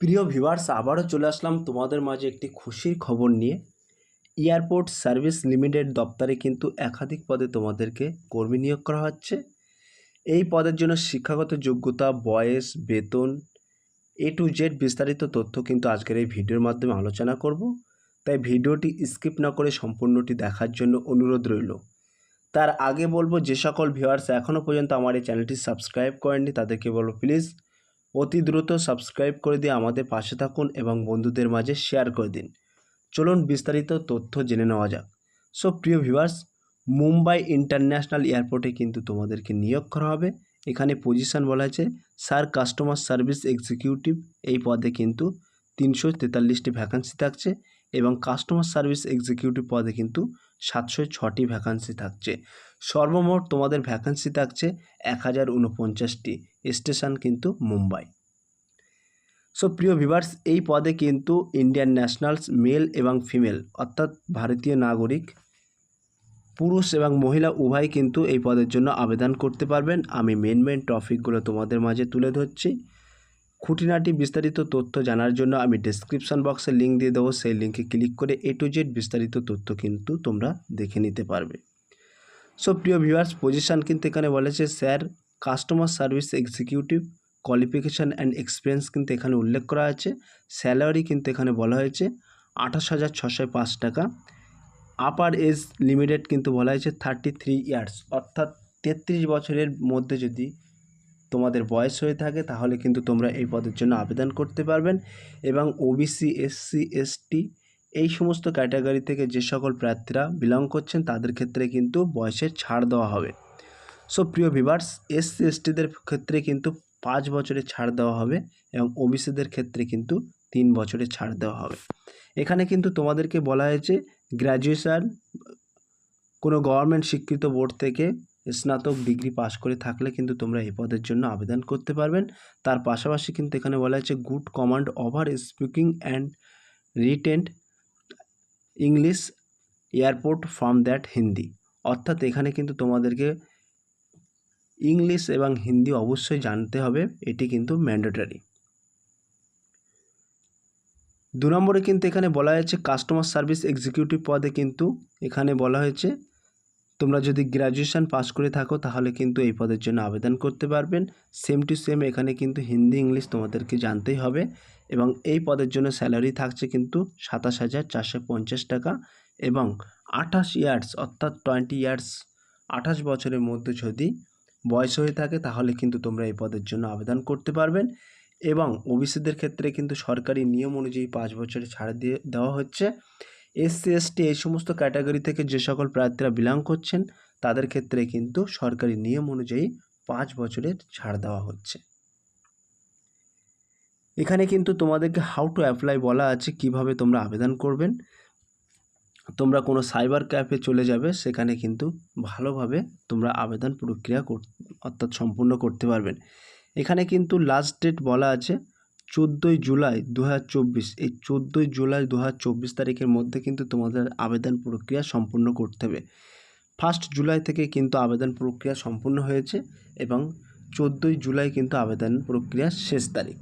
প্রিয় ভিভার্স আবারও চলে আসলাম তোমাদের মাঝে একটি খুশির খবর নিয়ে। এয়ারপোর্ট সার্ভিস লিমিটেড দপ্তরে কিন্তু একাধিক পদে তোমাদেরকে কর্মী নিয়োগ করা হচ্ছে। এই পদের জন্য শিক্ষাগত যোগ্যতা, বয়স, বেতন এ টু জেড বিস্তারিত তথ্য কিন্তু আজকের এই ভিডিওর মাধ্যমে আলোচনা করব। তাই ভিডিওটি স্কিপ না করে সম্পূর্ণটি দেখার জন্য অনুরোধ রইল। তার আগে বলব, যে সকল ভিউয়ার্স এখনও পর্যন্ত আমার এই চ্যানেলটি সাবস্ক্রাইব করেননি, তাদেরকে বলব, প্লিজ অতি দ্রুত সাবস্ক্রাইব করে দিয়ে আমাদের পাশে থাকুন এবং বন্ধুদের মাঝে শেয়ার করে দিন। চলুন বিস্তারিত তথ্য জেনে নেওয়া যাক। সো প্রিয় ভিউয়ার্স মুম্বাই ইন্টারন্যাশনাল এয়ারপোর্টে কিন্তু তোমাদেরকে নিয়োগ করা হবে। এখানে পজিশন বলা আছে স্যার কাস্টমার সার্ভিস এক্সিকিউটিভ এই পদে কিন্তু তিনশো তেতাল্লিশটি ভ্যাকান্সি থাকছে এবং কাস্টমার সার্ভিস এক্সিকিউটিভ পদে কিন্তু সাতশো ছটি ভ্যাকান্সি থাকছে। সর্বমোট তোমাদের ভ্যাকান্সি থাকছে এক হাজার উনপঞ্চাশটি। স্টেশন কিন্তু মুম্বাই। সো প্রিয় ভিভার্স এই পদে কিন্তু ইন্ডিয়ান ন্যাশনালস মেল এবং ফিমেল অর্থাৎ ভারতীয় নাগরিক, পুরুষ এবং মহিলা, উভয় কিন্তু এই পদের জন্য আবেদন করতে পারবেন। আমি মেন মেন টপিকগুলো তোমাদের মাঝে তুলে ধরছি। খুঁটিনাটি বিস্তারিত তথ্য জানার জন্য আমি ডিসক্রিপশন বক্সে লিঙ্ক দিয়ে দেবো। সেই লিঙ্কে ক্লিক করে এ টু জেড বিস্তারিত তথ্য কিন্তু তোমরা দেখে নিতে পারবে। সো প্রিয় ভিউয়ার্স পজিশন কিন্তু এখানে বলেছে sir customer service executive, qualification and experience কিন্তু এখানে উল্লেখ করা আছে, স্যালারি কিন্তু এখানে বলা হয়েছে আঠাশ হাজার ছশো পাঁচ টাকা। আপার এজ লিমিটেড কিন্তু বলা হয়েছে থার্টি থ্রি ইয়ার্স, অর্থাৎ তেত্রিশ বছরের মধ্যে যদি তোমাদের বয়স হয়ে থাকে তাহলে কিন্তু তোমরা এই পদের জন্য আবেদন করতে পারবেন এবং ওবিসি এসসি এসটি এই সমস্ত ক্যাটাগরি থেকে যে সকল প্রার্থীরা বিলং করছেন তাদের ক্ষেত্রে কিন্তু বয়সের ছাড় দেওয়া হবে। সো প্রিয় ভিভার্স এসসি এসটিদের ক্ষেত্রে কিন্তু পাঁচ বছরের ছাড় দেওয়া হবে এবং ওবিসিদের ক্ষেত্রে কিন্তু তিন বছরের ছাড় দেওয়া হবে। এখানে কিন্তু তোমাদেরকে বলা হয়েছে গ্র্যাজুয়েশান কোনো গভর্নমেন্ট স্বীকৃত বোর্ড থেকে স্নাতক ডিগ্রি পাস করে থাকলে কিন্তু তোমরা এই পদের জন্য আবেদন করতে পারবেন। তার পাশাপাশি কিন্তু এখানে বলা হয়েছে good command over speaking and written English airport from that Hindi অর্থাৎ এখানে কিন্তু তোমাদেরকে ইংলিশ এবং হিন্দি অবশ্যই জানতে হবে, এটি কিন্তু ম্যান্ডেটারি দু নম্বরে কিন্তু এখানে বলা হয়েছে কাস্টমার সার্ভিস এক্সিকিউটিভ পদে কিন্তু এখানে বলা হয়েছে, তোমরা যদি গ্র্যাজুয়েশান পাস করে থাকো তাহলে কিন্তু এই পদের জন্য আবেদন করতে পারবেন। সেম টু সেম এখানে কিন্তু হিন্দি ইংলিশ তোমাদেরকে জানতেই হবে এবং এই পদের জন্য স্যালারি থাকছে কিন্তু সাতাশ হাজার চারশো পঞ্চাশ টাকা এবং আঠাশ ইয়ার্স অর্থাৎ টোয়েন্টি ইয়ার্স আঠাশ বছরের মধ্যে যদি বয়স হয়ে থাকে, তাহলে কিন্তু তোমরা এই পদের জন্য আবেদন করতে পারবেন। এবং ওবিসিদের ক্ষেত্রে কিন্তু সরকারি নিয়ম অনুযায়ী পাঁচ বছরের ছাড় দিয়ে দেওয়া হচ্ছে। এসসি এসটি এই সমস্ত ক্যাটাগরি থেকে যে সকল প্রার্থীরা বিলং করছেন, তাদের ক্ষেত্রে কিন্তু সরকারি নিয়ম অনুযায়ী পাঁচ বছরের ছাড় দেওয়া হচ্ছে। এখানে কিন্তু তোমাদেরকে হাউ টু অ্যাপ্লাই বলা আছে, কীভাবে তোমরা আবেদন করবেন। তোমরা কোনো সাইবার ক্যাফে চলে যাবে, সেখানে কিন্তু ভালোভাবে তোমরা আবেদন প্রক্রিয়া কর, অর্থাৎ সম্পূর্ণ করতে পারবেন এখানে কিন্তু লাস্ট ডেট বলা আছে, চোদ্দোই জুলাই দুহাজার চব্বিশ। এই চোদ্দোই জুলাই দুহাজার চব্বিশ তারিখের মধ্যে কিন্তু তোমাদের আবেদন প্রক্রিয়া সম্পূর্ণ করতে হবে। ফার্স্ট জুলাই থেকে কিন্তু আবেদন প্রক্রিয়া সম্পূর্ণ হয়েছে এবং চোদ্দোই জুলাই কিন্তু আবেদন প্রক্রিয়া শেষ তারিখ।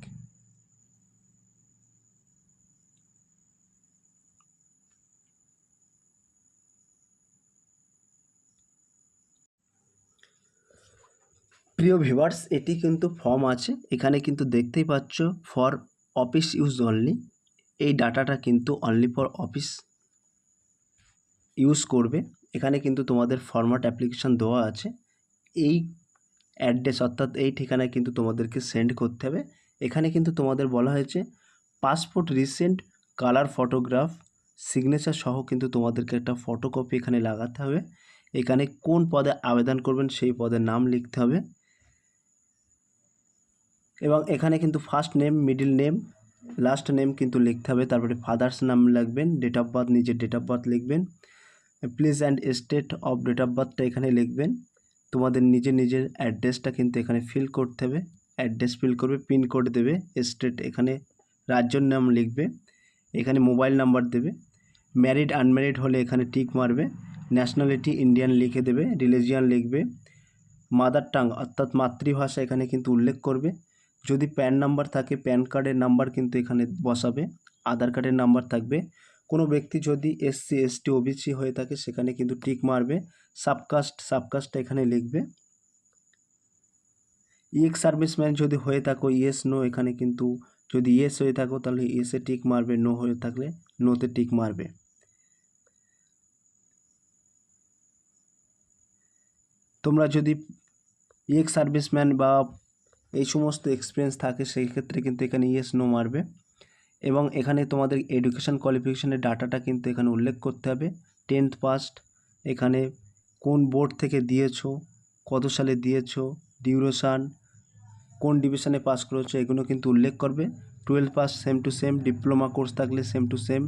প্রিয় ভিভার্স এটি কিন্তু ফর্ম আছে। এখানে কিন্তু দেখতেই পাচ্ছ, ফর অফিস ইউজ অনলি। এই ডাটাটা কিন্তু অনলি ফর অফিস ইউজ করবে। এখানে কিন্তু তোমাদের ফরম্যাট অ্যাপ্লিকেশান দেওয়া আছে। এই অ্যাড্রেস অর্থাৎ এই ঠিকানায় কিন্তু তোমাদেরকে সেন্ড করতে হবে। এখানে কিন্তু তোমাদের বলা হয়েছে, passport recent, colour photograph, signature সহ কিন্তু তোমাদেরকে একটা ফটোকপি এখানে লাগাতে হবে। এখানে কোন পদে আবেদন করবেন সেই পদের নাম লিখতে হবে। এবং এখানে কিন্তু first name middle name last name কিন্তু লিখতে হবে। তারপরে ফাদার্স নাম লিখবেন ডেট অফ বার্থ নিজের ডেট অফ বার্থ লিখবেন। Please and state of date of বার্থটা এখানে লিখবেন। তোমাদের নিজের নিজের অ্যাড্রেসটা কিন্তু এখানে ফিল করতে হবে। অ্যাড্রেস ফিল করবে পিনকোড দেবে স্টেট এখানে রাজ্যর নাম লিখবে। এখানে মোবাইল নাম্বার দেবে। ম্যারিড আনম্যারিড হলে এখানে টিক মারবে। ন্যাশনালিটি ইন্ডিয়ান লিখে দেবে রিলিজিয়ান লিখবে। মাদার টাং অর্থাৎ মাতৃভাষা এখানে কিন্তু উল্লেখ করবে। যদি প্যান নাম্বার থাকে, প্যান কার্ডের নাম্বার কিন্তু এখানে বসাবে। আধার কার্ডের নাম্বার থাকবে। কোনো ব্যক্তি যদি এসসি, এসটি, ওবিসি হয়ে থাকে, সেখানে কিন্তু টিক মারবে। সাবকাস্ট সাবকাস্টটা এখানে লিখবে। ইএক্স সার্ভিসম্যান যদি হয়ে থাকো ইয়েস নো, এখানে কিন্তু যদি ইয়েস হয়ে থাকো, তাহলে ইয়েসে টিক মারবে, নো হয়ে থাকলে নোতে টিক মারবে। তোমরা যদি ইএক্স সার্ভিসম্যান বা এই সমস্ত এক্সপিরিয়েন্স থাকে, সেই ক্ষেত্রে কিন্তু এখানে ইয়েস নো মারবে। এবং এখানে তোমাদের এডুকেশান কোয়ালিফিকেশানের ডাটাটা কিন্তু এখানে উল্লেখ করতে হবে। টেন্থ পাস্ট এখানে কোন বোর্ড থেকে দিয়েছ, কত সালে দিয়েছ ডিউরেশান কোন ডিভিশনে পাস করেছ, এগুলো কিন্তু উল্লেখ করবে। Twelve pass same to same diploma course থাকলে same to same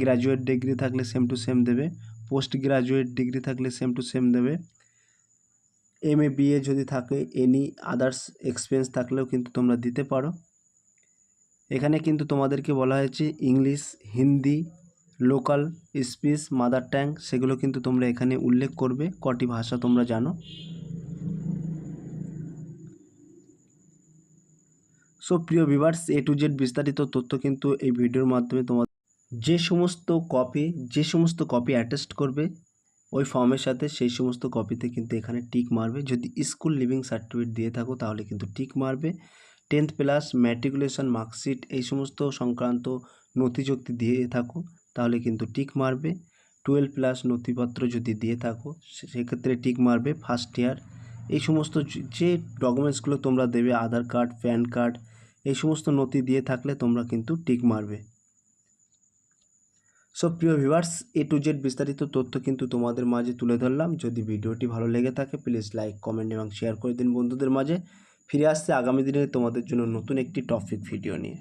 graduate degree থাকলে সেম টু সেম দেবে। পোস্ট গ্র্যাজুয়েট ডিগ্রি থাকলে সেম টু সেম দেবে। এম এ বিএ যদি থাকে এনি আদার্স এক্সপিরিয়েন্স থাকলেও কিন্তু তোমরা দিতে পারো। এখানে কিন্তু তোমাদেরকে বলা হয়েছে English Hindi local speech mother tongue সেগুলো কিন্তু তোমরা এখানে উল্লেখ করবে, কটি ভাষা তোমরা জানো। সো প্রিয় ভিভার্স এ টু জেড বিস্তারিত তথ্য কিন্তু এই ভিডিওর মাধ্যমে তোমার যে সমস্ত কপি যে সমস্ত কপি অ্যাটেস্ট করবে ওই ফর্মের সাথে সেই সমস্ত কপিতে কিন্তু এখানে টিক মারবে। যদি স্কুল লিভিং সার্টিফিকেট দিয়ে থাকো, তাহলে কিন্তু টিক মারবে। টেন্থ প্লাস ম্যাট্রিকুলেশন মার্কশিট এই সমস্ত সংক্রান্ত নথিযুক্তি দিয়ে থাকো, তাহলে কিন্তু টিক মারবে। টুয়েলভ প্লাস নথিপত্র যদি দিয়ে থাকো সেক্ষেত্রে টিক মারবে ফার্স্ট ইয়ার এই সমস্ত যে ডকুমেন্টসগুলো তোমরা দেবে, আধার কার্ড প্যান কার্ড এই সমস্ত নথি দিয়ে থাকলে তোমরা কিন্তু টিক মারবে। সো প্রিয় ভিউয়ার্স এ টু জেড বিস্তারিত তথ্য কিন্তু তোমাদের মাঝে তুলে ধরলাম। যদি ভিডিওটি ভালো লেগে থাকে প্লিজ লাইক কমেন্ট এবং শেয়ার করে দিন বন্ধুদের মাঝে। ফিরে আসছে আগামী দিনে তোমাদের জন্য নতুন একটি টপিক ভিডিও নিয়ে।